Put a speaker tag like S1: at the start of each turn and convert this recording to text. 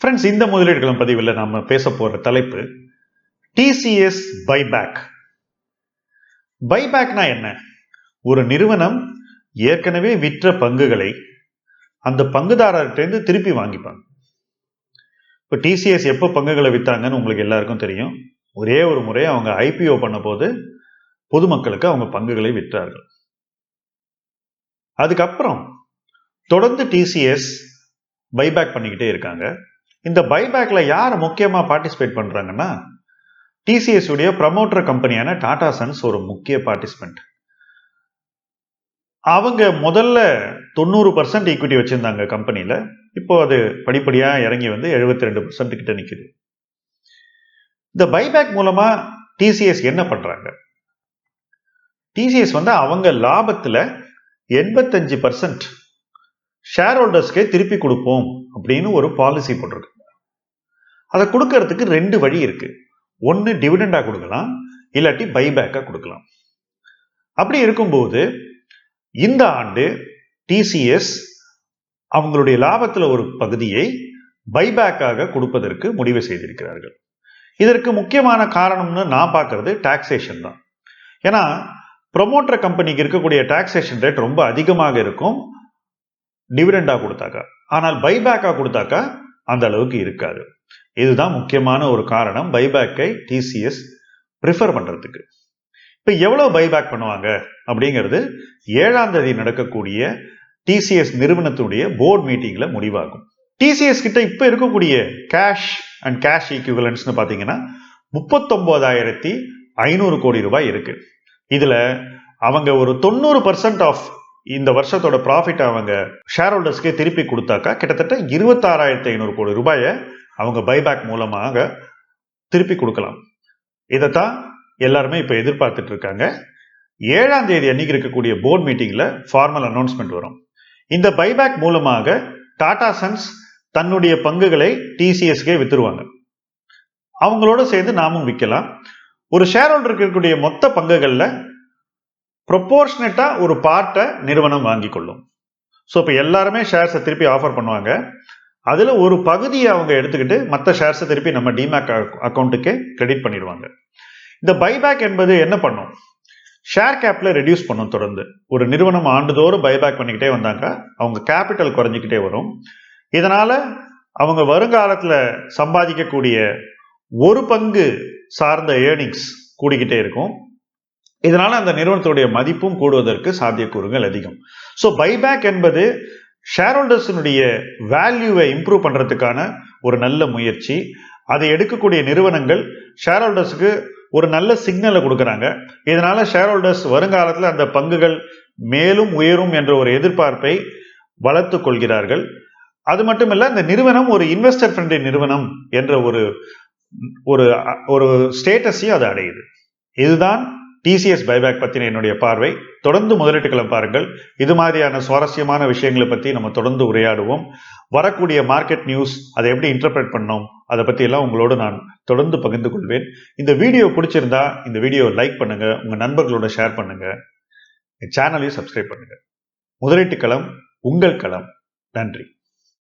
S1: Friends இந்த முதலீடுகளும் பதிவில் நாம பேச போற தலைப்பு டிசிஎஸ் பைபேக் பைபேக்னா என்ன? ஒரு நிறுவனம் ஏற்கனவே விற்ற பங்குகளை அந்த பங்குதாரர்கிட்டேருந்து திருப்பி வாங்கிப்பாங்க. இப்போ டிசிஎஸ் எப்போ பங்குகளை விற்றாங்கன்னு உங்களுக்கு எல்லாருக்கும் தெரியும். ஒரே ஒரு முறை அவங்க ஐபிஓ பண்ண போது பொதுமக்களுக்கு அவங்க பங்குகளை விற்றார்கள். அதுக்கப்புறம் தொடர்ந்து டிசிஎஸ் பைபேக் பண்ணிக்கிட்டே இருக்காங்க. இந்த பைபேக்கில் யார் முக்கியமாக பார்ட்டிசிபேட் பண்ணுறாங்கன்னா டிசிஎஸ் உடைய ப்ரமோட்டர் கம்பெனியான டாடா சன்ஸ் ஒரு முக்கிய பார்ட்டிசிபெண்ட் அவங்க முதல்ல தொண்ணூறு பர்சன்ட் ஈக்விட்டி வச்சுருந்தாங்க கம்பெனியில் இப்போ அது படிப்படியாக இறங்கி வந்து எழுபத்தி ரெண்டு பர்சன்ட் கிட்ட நிக்குது. இந்த பைபேக் மூலமாக டிசிஎஸ் என்ன பண்ணுறாங்க டிசிஎஸ் வந்து அவங்க லாபத்தில் எண்பத்தஞ்சு பர்சன்ட் ஷேர் ஹோல்டர்ஸ்க்கே திருப்பி கொடுப்போம். அப்படின்னு ஒரு பாலிசி போட்டிருக்கு. அதை கொடுக்கறதுக்கு ரெண்டு வழி இருக்கு. ஒன்று டிவிடெண்டாக கொடுக்கலாம் இல்லாட்டி பைபேக்காக கொடுக்கலாம். அப்படி இருக்கும்போது இந்த ஆண்டு டிசிஎஸ் அவங்களுடைய லாபத்தில் ஒரு பகுதியை பைபேக்காக கொடுப்பதற்கு முடிவு செய்திருக்கிறார்கள். இதற்கு முக்கியமான காரணம்னு நான் பார்க்கறது டாக்ஸேஷன் தான். ஏன்னா ப்ரொமோட்டர் கம்பெனிக்கு இருக்கக்கூடிய டாக்ஸேஷன் ரேட் ரொம்ப அதிகமாக இருக்கும். டிவிடெண்டா கொடுத்தாக்கா? ஆனால் பைபேக்கா கொடுத்தாக்கா? அந்த அளவுக்கு இருக்காது. இதுதான் முக்கியமான ஒரு காரணம். பைபேக்கை டிசிஎஸ் ப்ரிஃபர் பண்றதுக்கு. இப்போ எவ்வளவு பைபேக் பண்ணுவாங்க? அப்படிங்கிறது ஏழாம் தேதி நடக்கக்கூடிய டிசிஎஸ் நிறுவனத்துடைய போர்டு மீட்டிங்கில் முடிவாகும். டிசிஎஸ் கிட்ட இப்போ இருக்கக்கூடிய கேஷ் அண்ட் கேஷ் ஈக்குவலன்ஸ்னு பார்த்தீங்கன்னா முப்பத்தொன்பதாயிரத்தி ஐநூறு கோடி ரூபாய் இருக்கு. இதுல அவங்க ஒரு தொண்ணூறு பர்சன்ட் ஆஃப் இந்த வருஷத்தோட ப்ராஃபிட் அவங்க ஷேர் ஹோல்டர்ஸ்க்கே திருப்பி கொடுத்தாக்கா கிட்டத்தட்ட இருபத்தாறாயிரத்தி ஐநூறு கோடி ரூபாயை அவங்க பைபேக் மூலமாக திருப்பி கொடுக்கலாம். இதைத்தான் எல்லாருமே இப்போ எதிர்பார்த்துட்டு இருக்காங்க. ஏழாம் தேதி அன்னைக்கு இருக்கக்கூடிய போர்ட் மீட்டிங்கில் ஃபார்மல் அனௌன்ஸ்மெண்ட் வரும். இந்த பைபேக் மூலமாக டாடா சன்ஸ் தன்னுடைய பங்குகளை டிசிஎஸ்கே வித்துருவாங்க. அவங்களோட சேர்ந்து நாமும் விற்கலாம். ஒரு ஷேர் ஹோல்டருக்கு இருக்கக்கூடிய மொத்த பங்குகளில் ப்ரொப்போர்ஷனேட்டாக ஒரு பார்ட்டை நிறுவனம் வாங்கி கொள்ளும். ஸோ இப்போ எல்லாருமே ஷேர்ஸை திருப்பி ஆஃபர் பண்ணுவாங்க. அதில் ஒரு பகுதியை அவங்க எடுத்துக்கிட்டு மற்ற ஷேர்ஸை திருப்பி நம்ம டிமேக் அக்கௌண்ட்டுக்கே கிரெடிட் பண்ணிடுவாங்க. இந்த பைபேக் என்பது என்ன பண்ணும்? ஷேர் கேப்பில் ரெடியூஸ் பண்ணும் தொடர்ந்து. ஒரு நிறுவனம் ஆண்டுதோறும் பைபேக் பண்ணிக்கிட்டே வந்தாங்க அவங்க கேபிட்டல் குறைஞ்சிக்கிட்டே வரும். இதனால் அவங்க வருங்காலத்தில் சம்பாதிக்கக்கூடிய ஒரு பங்கு சார்ந்த ஏர்னிங்ஸ் கூடிக்கிட்டே இருக்கும். இதனால அந்த நிறுவனத்துடைய மதிப்பும் கூடுவதற்கு சாத்தியக்கூறுகள் அதிகம். ஸோ பைபேக் என்பது ஷேர் ஹோல்டர்ஸினுடைய வேல்யூவை இம்ப்ரூவ் பண்ணுறதுக்கான ஒரு நல்ல முயற்சி. அதை எடுக்கக்கூடிய நிறுவனங்கள் ஷேர் ஹோல்டர்ஸுக்கு ஒரு நல்ல சிக்னலை கொடுக்குறாங்க. இதனால ஷேர் ஹோல்டர்ஸ் வருங்காலத்தில் அந்த பங்குகள் மேலும் உயரும் என்ற ஒரு எதிர்பார்ப்பை வளர்த்து கொள்கிறார்கள். அது மட்டும் அந்த இந்த நிறுவனம் ஒரு இன்வெஸ்டர் ஃப்ரெண்ட்லி நிறுவனம் என்ற ஒரு ஒரு ஸ்டேட்டஸையும் அது அடையுது. இதுதான் டிசிஎஸ் பைபேக் பற்றின என்னுடைய பார்வை. தொடர்ந்து முதலீட்டுகளை பாருங்கள். இது மாதிரியான சுவாரஸ்யமான விஷயங்களை பற்றி நம்ம தொடர்ந்து உரையாடுவோம். வரக்கூடிய மார்க்கெட் நியூஸ் அதை எப்படி இன்டர்பிரேட் பண்ணோம் அதை பற்றியெல்லாம் எல்லாம் உங்களோடு நான் தொடர்ந்து பகிர்ந்து கொள்வேன். இந்த வீடியோ பிடிச்சிருந்தா இந்த வீடியோ லைக் பண்ணுங்க உங்க நண்பர்களோட ஷேர் பண்ணுங்க. சேனலையும் சப்ஸ்கிரைப் பண்ணுங்க. முதலீட்டு களம் உங்கள் களம். நன்றி.